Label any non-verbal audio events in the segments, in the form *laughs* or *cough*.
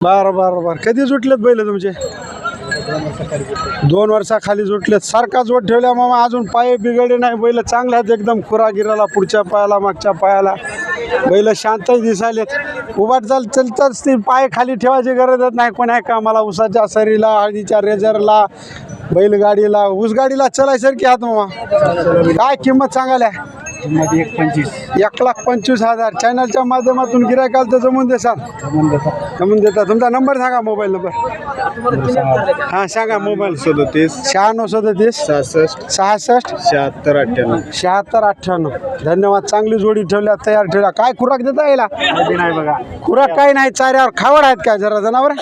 बरं बरं बरं. कधी जुटलेत बैल तुमचे? दोन वर्षाखाली जुटलेत. सारखा जोड ठेवल्या मामा अजून पाय बिघडले नाही. बैल चांगले आहेत एकदम खुरा गिराला पुढच्या पायाला मागच्या पायाला. बैल शांतच दिसालेत उभाट चाल चलताच ती पाय खाली ठेवायची गरजच नाही. कोण्या कामाला उसाच्या सरीला हळदीच्या रेझरला बैलगाडीला ऊसगाडीला चलायसारखी आहात मामा? काय किंमत सांगायला एक पंचवीस. एक लाख पंचवीस हजार. चॅनलच्या माध्यमातून गिरायकाल तर जमून देसाल? जमून देता. तुमचा नंबर सांगा मोबाईल नंबर हां सांगा मोबाईल सदोतीस. शहाण्णव सदतीस. सहासष्ट. सहासष्ट. शहात्तर अठ्ठ्याण्णव. शहात्तर अठ्ठ्याण्णव. धन्यवाद. चांगली जोडी ठेवल्या तयार ठेवल्या. काय खुराक देता यायला? नाही बघा. खुराक काही नाही चाऱ्यावर खावड आहेत काय जरा जनावर?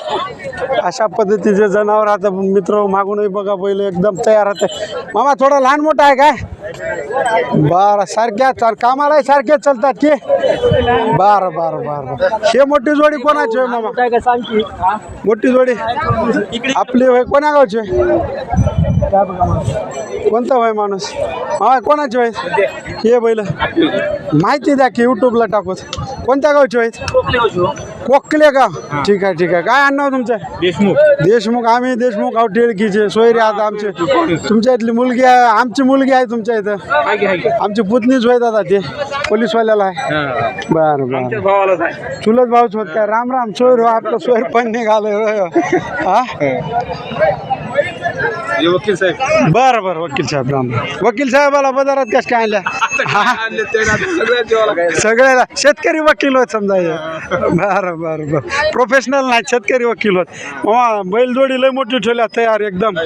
अशा पद्धतीचे जनावर आता मित्र मागूनही बघा पहिले एकदम तयार होते. मामा थोडा लहान मोठा आहे काय? बरं सारख्या चाल कामालाही सारखेच चालतात की? बरं बरं बरं. बरं हे मोठी जोडी कोणाची होय मामा? मोठी जोडी. आपली होय कोण्या गावची? होय? कोणता होय माणूस? हा कोणाची होय हे बैल. माहिती द्या की युट्यूबला टाकूत कोणत्या गावची होय कोकले का ठीक आहे ठीक आहे. काय आणणार तुमचं? देशमुख. देशमुख. आम्ही देशमुख आहोत टिळकीचे सोयरे आहात आमचे. तुमच्या इथली मुलगी आहे आमची मुलगी आहे तुमच्या इथं. आमची पुतणीच होय दादा ते. पोलीसवाल्याला आहे. बरं बरं. चुलत भाऊच होत काय? राम राम. सोयर हो आपलं सोयर पण निघालं हो. हे वकील साहेब. बरं बरं वकील साहेब राम राम वकील साहेबाला बाजारात कस काय आणल्या आणले? ते ना, सगळ्या काय सगळ्याला. शेतकरी वकील होत समजा हे. बरं बरं बरं. प्रोफेशनल नाही शेतकरी वकील होत. वा बैलजोडी लय मोठी ठेवल्या तयार एकदम.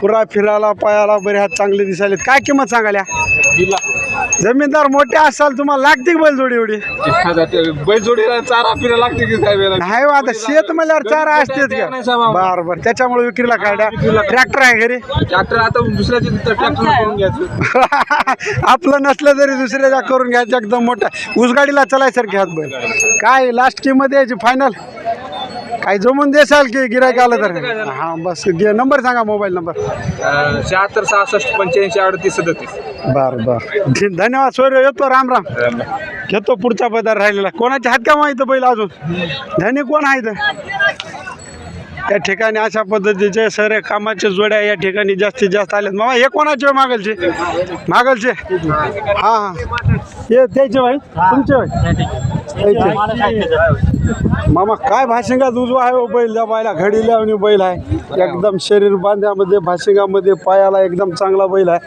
पुरा फिरायला पायाला बरे हात चांगले दिसायलेत. काय किंमत सांगाल्या जमीनदार मोठे असाल तुम्हाला लागते का बैलजोडी एवढी? बैलजोडीला चारा फिरा लागते की साहेब याला? नाही हो, आता शेत म्हणल्यावर चारा असतेच का? साहेब. बरं बरं त्याच्यामुळे विक्रीला काढा. ट्रॅक्टर आहे घरी. ट्रॅक्टर आता दुसऱ्याचे ट्रॅक्टर करून घ्यायचं. *laughs* आपलं नसलं तरी दुसऱ्याचा करून घ्यायचं एकदम मोठा. ऊसगाडीला चलायसारखे हात बैल. काय लास्ट किंमत यायची फायनल काय जमून देसाल की गिरायक आलं तर? हां बस. नंबर सांगा मोबाईल नंबर. शहात्तर सहासष्ट पंच्याऐंशी अडतीस सदतीस. बरं बरं. धी- धन्यवाद सोयर. येतो राम राम. घेतो पुढचा पदार राहिलेला. कोणाच्या हात का माहिती बैल अजून? धनी कोण आहे इथं? त्या ठिकाणी अशा पद्धतीचे सर कामाच्या जोड्या या ठिकाणी जास्तीत जास्त आल्यात मामा हे कोणाचे मागलचे? मागलचे? हां हां. हे त्याचे भाई? तुमचे भाई? मामा काय भाशिंगा उजवा आहे हो बैल त्या बायला घडी लावणी बैल आहे. एकदम शरीर बांध्यामध्ये भाशिंगामध्ये पायाला एकदम चांगला बैल आहे.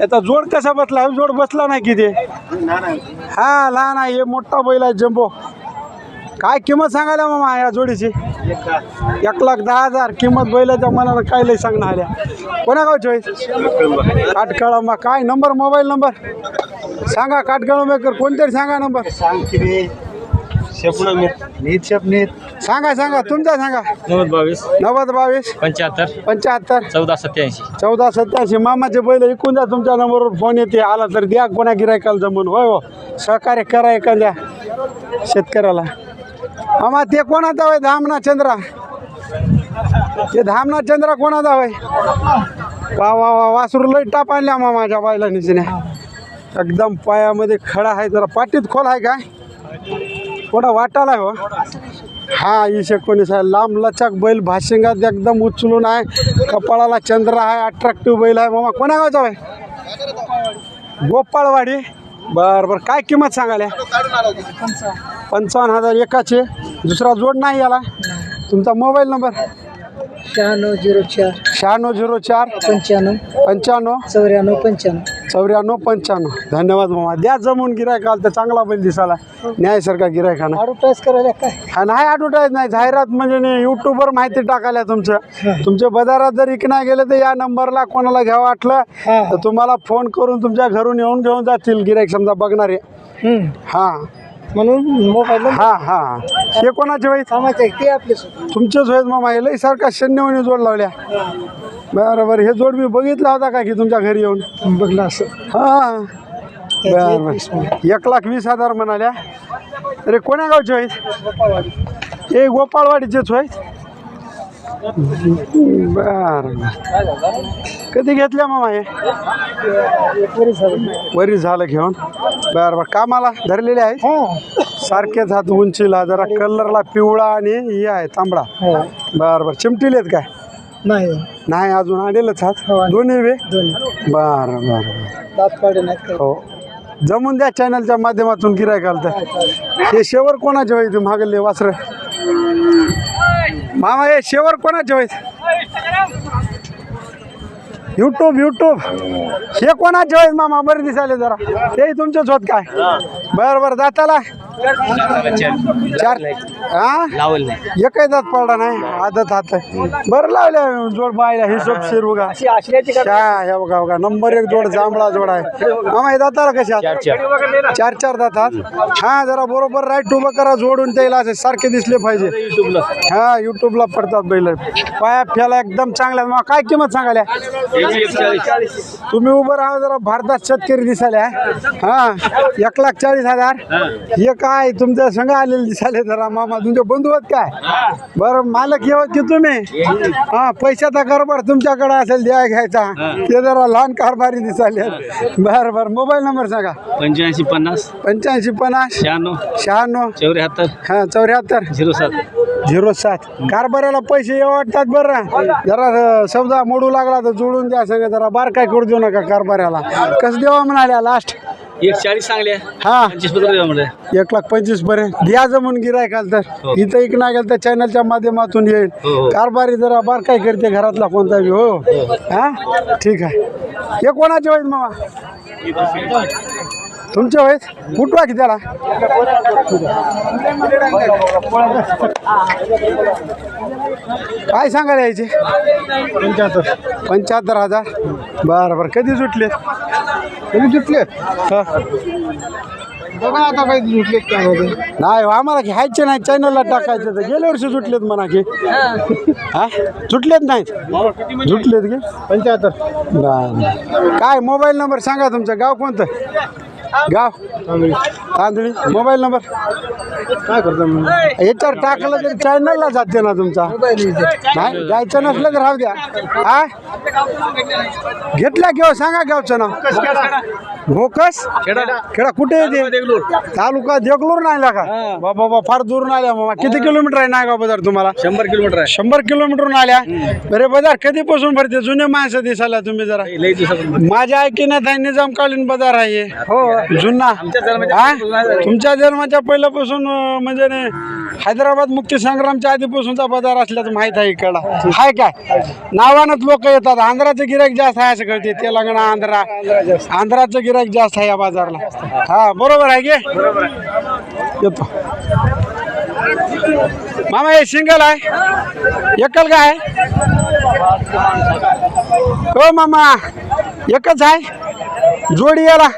याचा जोड कसा बसला? हा जोड बसला नाही किती हा लहान आहे हे मोठा बैल आहे जम्बो. काय किंमत सांगायला मामा या जोडीची? एक लाख दहा हजार. किंमत बैलाच्या मनानं काय लय सांगणार आल्या कोणा गावची होईल काटकळा मग काय? Number mobile number? सांगा काटकळ मेकर कोणतरी सांगा नंबर. सांगा सांगा. तुमचा सांगा. नव्वद बावीस. नव्वद बावीस? पंच्याहत्तर. पंच्याहत्तर. चौदा सत्याऐंशी. चौदा सत्याऐंशी. मामाचे बैल ऐकून द्या तुमच्या नंबरवर फोन येते. आला तर द्या कोणा गिरायकाला जमून. होय हो. सहकार्य करा एखाद्या शेतकऱ्याला. मामा ते कोणाचा होय धामना चंद्रा ते धामना चंद्रा कोणाचा होय वा वा वा वासरू लई टाप आणल्या मामाच्या बायला निसण्या एकदम पायामध्ये खडा आहे जरा पाठीत खोल आहे काय थोडा वाटाला आहे हो हा ईश कोणी आहे लांब लचक बैल भाशिंगात एकदम उचलून आहे कपाळाला चंद्र आहे अट्रॅक्टिव्ह बैल आहे मामा कोणा गावचा आहे गोपाळवाडी बरं बरं काय किंमत सांगाल्या पंचावन्न हजार एकाचे दुसरा जोड नाही याला. तुमचा मोबाईल नंबर? शहाण्णव झिरो चार शहाण्णव झिरो चार पंच्याण्णव पंच्याण्णव चौऱ्याण्णव पंच्याण्णव. चौऱ्याण्णव पंच्याण्णव. धन्यवाद मामा. द्या जमून गिरायकाल तर चांगला बैल दिसाला न्यायसारखा गिरायकाना ॲडव्हर्टाईज करायला काय? हा नाही ॲडव्हर्टाईज नाही. जाहिरात म्हणजे नाही यूट्यूबवर माहिती टाकायला तुमचं. तुमच्या बाजारात जर इकना गेले तर या नंबरला कोणाला घ्यावं वाटलं तर तुम्हाला फोन करून तुमच्या घरून येऊन घेऊन जातील गिरायक समजा बघणारे. हां. म्हणून मोबाईल हां हां. हे कोणाचे वाईट कामाचे ते आपले. तुमचेच होईल मामा. हे लई सारखा शून्यवणी जोड लावल्या. बरं बरं हे जोड मी बघितला होता का की तुमच्या घरी येऊन? बघलं असं हां. बरं बरं. एक लाख वीस हजार म्हणाल्या. अरे कोण्या गावचे आहेत? हे गोपाळवाडीचेच होय बरं कधी घेतल्या मामा हे? वरी झालं घेऊन. बरं बरं. कामाला धरलेले आहेत? हां. सारखेच हात उंचीला जरा कलरला पिवळा आणि हे आहे तांबडा. हो. बर बर. चिमटीलेत काय? नाही. नाही अजून आणलेलंच हात? हो. दोन्ही वे बर बर बर. हो. जमून द्या चॅनलच्या माध्यमातून गिराय घालतं हे शेवर कोणाचे होईल मागले वासर? मामा हे शेवर कोणाचे होईल युट्यूब युट्यूब हे कोणाचे होईल मामा? बरे दिसायले जरा. ते तुमचेच होत काय? बर बर. दाताला? चार. हा लावल नाही. एकही दात पडला नाही आदत हात बरं लावल्या जोड बायला हिशोब शिर बघा हा हे बघा बघा नंबर एक जोड जांभळा जोड आहे. मामा हे दाताला कशा चार चार. दातात हा जरा बरोबर राईट उभं करा जोडून त्याला असे सारखे दिसले पाहिजे. हा युट्यूबला पडतात बैल. पाया फेला एकदम चांगल्या मग काय किंमत सांगाल्या तुम्ही उभं राहा जरा भारतात शेतकरी दिसायला हा? एक लाख चाळीस हजार. हे काय तुमच्या संघ आलेले दिसायले जरा मामा. तुमचे बंधू आहेत काय? बरं मालक येवत की तुम्ही? हा पैशाचा कारभार तुमच्याकडे असेल द्या घ्यायचा. ते जरा लहान कारभारी दिसायले. बरं बरं मोबाईल नंबर सांगा. पंच्याऐंशी पन्नास. पंच्याऐंशी पन्नास. शहाण्णव. शहाण्णव. चौऱ्याहत्तर. हा चौऱ्याहत्तर. झिरो सात. झिरो सात. कारभाराला पैसे वाटतात बरं. जरा समजा मोडू लागला तर जोडून द्या सगळं. जरा बार काय करू देऊ नका कारभाराला. कसं देवा म्हणाल्या लास्ट एक चाळीस चांगले हा. पंचवीस म्हणजे एक लाख पंचवीसपर्यंत द्या जमून गिराय काल तर. हो. इथं एक नाही गेलं तर चॅनलच्या माध्यमातून येईल. हो, हो. कारभारी जरा बार काय करते घरातला कोणता बी हो. हा ठीक आहे. हे कोणाचे होईल मामा? तुमचे होईल कुठवा की त्याला? काय सांगायला यायचे? पंच्याहत्तर. पंच्याहत्तर हजार. बरं बरं. कधी सुटले कधी सुटले बघा आता काही सुटले काय होते नाही हो, आम्हाला घ्यायचे नाही चॅनलला टाकायचं तर गेल्या वर्षी सुटलेत म्हणा की. हा. सुटलेत नाहीत सुटलेत की? पंच्याहत्तर. काय मोबाईल नंबर सांगा तुमचं गाव कोणतं? गाव? Tandali mobile number? काय करतो याच्यावर टाकलं तरी चॅनलला जाते ना तुमचा. नाही जायचं नसलं तर राहू द्या. हा घेतला घेऊ सांगा गावचं नाव. भोकस? खेळा कुठे येते तालुका देगलूर नाही का? बाबा बाबा फार दूरून आल्या मामा किती किलोमीटर आहे नायगाव बाजार तुम्हाला? शंभर किलोमीटर आहे. शंभर किलोमीटरहून आल्या. बरे बाजार कधीपासून भरते? जुने माणसं दिसायला तुम्ही जरा. माझ्या ऐकण्यात निजामकालीन बाजार आहे हो. जुना जन्माच्या हा? तुमच्या जन्माच्या पहिल्यापासून म्हणजे ने हैदराबाद मुक्ती संग्रामच्या आधीपासूनचा बाजार असल्याचं माहीत आहे इकडला हाय काय? नावानच लोक येतात. आंध्राचं गिराईक जास्त आहे असं कळते तेलंगणा आंध्रा. आंध्राचं गिराईक जास्त आहे या बाजारला. हा बरोबर आहे गे येतो. मामा हे सिंगल आहे? एकल काय? आहे हो मामा. एकच आहे? जोडी याला.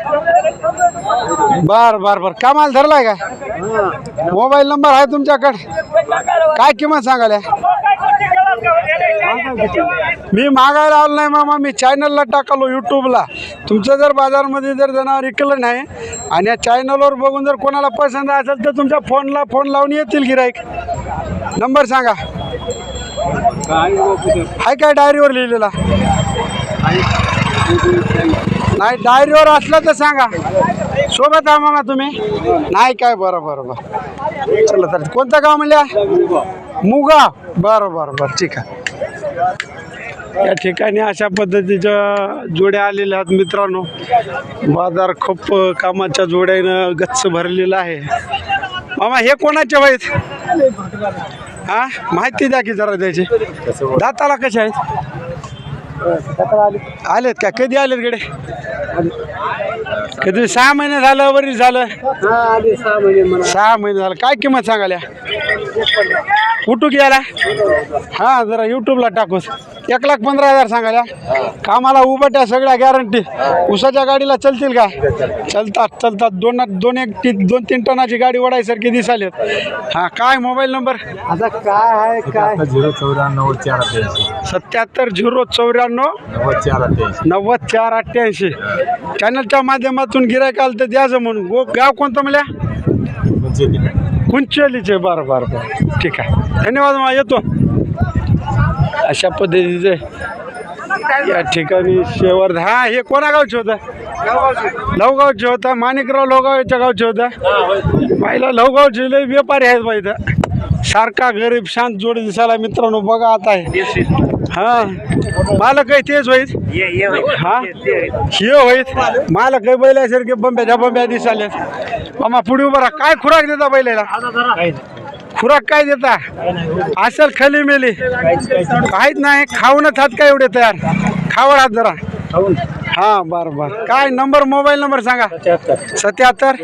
बर बर बर. कामाला धरलाय का मोबाईल नंबर आहे तुमच्याकडे? काय किंमत सांगाल्या मी मागायला आलो नाही मामा मी चॅनलला टाकलो यूट्यूबला तुमचं जर बाजारमध्ये जर जनावर विकलं नाही आणि या चॅनलवर बघून जर कोणाला पसंत असेल तर तुमच्या फोनला फोन लावून येतील गिराईक नंबर सांगा. आहे काय डायरीवर लिहिलेला? नाही डायरीवर असलं तर सांगा. सोबत आहे मामा तुम्ही. नाही काय बरं बरं बरं. चला तर. कोणतं गाव म्हणल्या? मुगा. बरं बरं बरं ठीक आहे. या ठिकाणी अशा पद्धतीच्या जोड्या आलेल्या आहेत मित्रांनो. बाजार खूप कामाच्या जोड्यानं गच्च भरलेला आहे. मामा हे कोणाचे आहेत? हा? माहिती द्या की जरा द्यायची दाताला कसे आहेत? आलेत का? कधी आलेत गडे कधी सहा महिने झालं वरी झालं? सहा महिने झालं. काय किंमत सांगाल्या? कुठू गेला हा जरा युट्यूबला टाकूस. एक लाख पंधरा हजार सांगाल्या कामाला उभट्या सगळ्या गॅरंटी उसाच्या गाडीला चलतील का? चलतात चलतात. दोन दोन एक ती दोन तीन टनाची गाडी ओढायसारखी दिसालेत हा काय मोबाईल नंबर आता काय आहे काय? झिरो चौऱ्याण्णव चार अठ्ठ्याऐंशी सत्याहत्तर झिरो चौऱ्याण्णव नव्वद चार अठ्ठ्याऐंशी नव्वद चार अठ्ठ्याऐंशी चॅनलच्या माध्यमातून गिरायक आलं तर द्यायचं म्हणून गो गाव कोणतं म्हणल्या? कुंचलीचे. बरं बरं बरं. ठीक आहे. धन्यवाद मग येतो. अशा पद्धतीचं या ठिकाणी शेवर हा हे कोणा गावचे होतं? लवगावचे होता माणिकराव लवगावच्या गावचे होतं. बाईला लवगाव लय व्यापारी आहेत बाई सारखा गरीब शांत जोडी दिसायला मित्रांनो बघा आता आहे हा मला काही तेच होईल हा हे होईत. मालक आहे बैलासारखे बंब्याच्या बंब्या दिसाल्या मामा पुढे उभा राहा. काय खुराक देता बैलाला? खुराक काय देता? असेल खली मेली. काहीच नाही खाऊनच हात काय एवढे तयार? खावड हात जरा. हा बरं बरं. काय नंबर मोबाईल नंबर सांगा. सत्याहत्तर.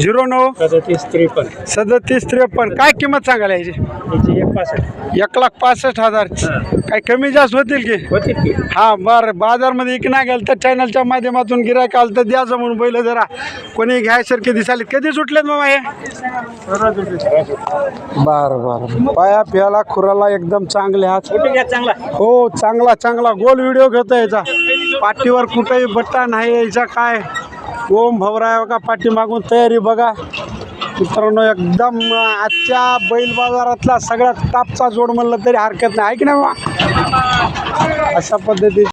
झिरो नऊ सदतीस त्रेपन्न. सदतीस त्रेपन्न. काय किंमत सांगायला याची एक लाख पासष्ट हजार. काही कमी जास्त होतील की? हा बरं. बाजारमध्ये इकना गेल तर चॅनलच्या माध्यमातून गिरायक आलं तर द्यायचं म्हणून बैल जरा. कोणी घ्यायसारखे दिसाले कधी सुटलेत मामा हे? बरं बरं. पाया पियाला खुराला एकदम चांगले हात हो चांगला चांगला. गोल व्हिडिओ घेतो याचा. पाठीवर कुठेही बट्टा नाही यायचा काय? ओम भवराय बघा पाठीमागून तयारी बघा. मित्रांनो एकदम आजच्या बैल बाजारातला सगळ्यात टापचा जोड म्हणलं तरी हरकत नाही. आहे की नाही अशा पद्धतीत